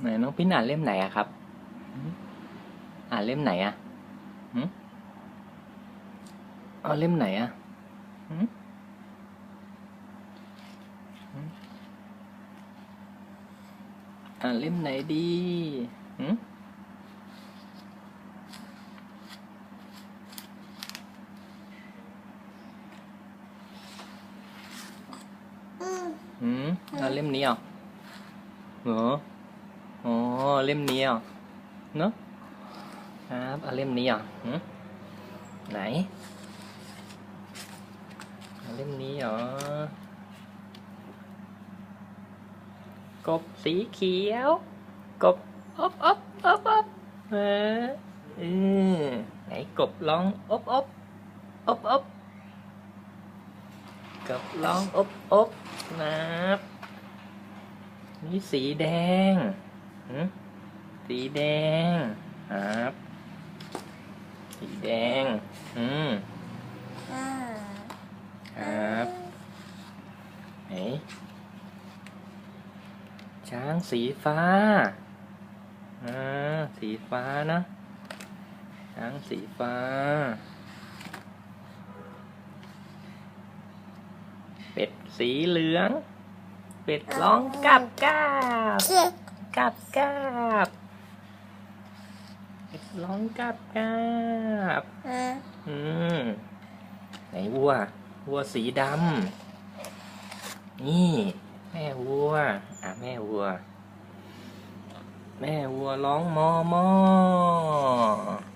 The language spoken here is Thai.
ไหนน้องปิ้นอ่านเล่มไหนอะครับหืมอ่านเล่มไหนอะหืมเอาเล่มไหนอะหืมหืมอ่านเล่มไหนดีหืมหืมเอาเล่มนี้เหรอเหรอ อ๋อเล่มนี้อะเนอะครับเอาเล่มนี้อะไหนเอเล่มนี้เหรอกบสีเขียว กบอบอบอบอบเออเออไหนกบร้องอบอบอบอบกบร้องอบอบนะครับนี่สีแดง สีแดงครับสีแดง อืมครับไหนช้างสีฟ้าอ่าสีฟ้านะช้างสีฟ้า เป็ดสีเหลือง เป็ดร้องกับกาบ กับกาบเป็ดร้องกับกาบอืมไหนวัว วัวสีดำนี่ แม่วัว อะแม่วัว แม่วัวร้องมอมอหืม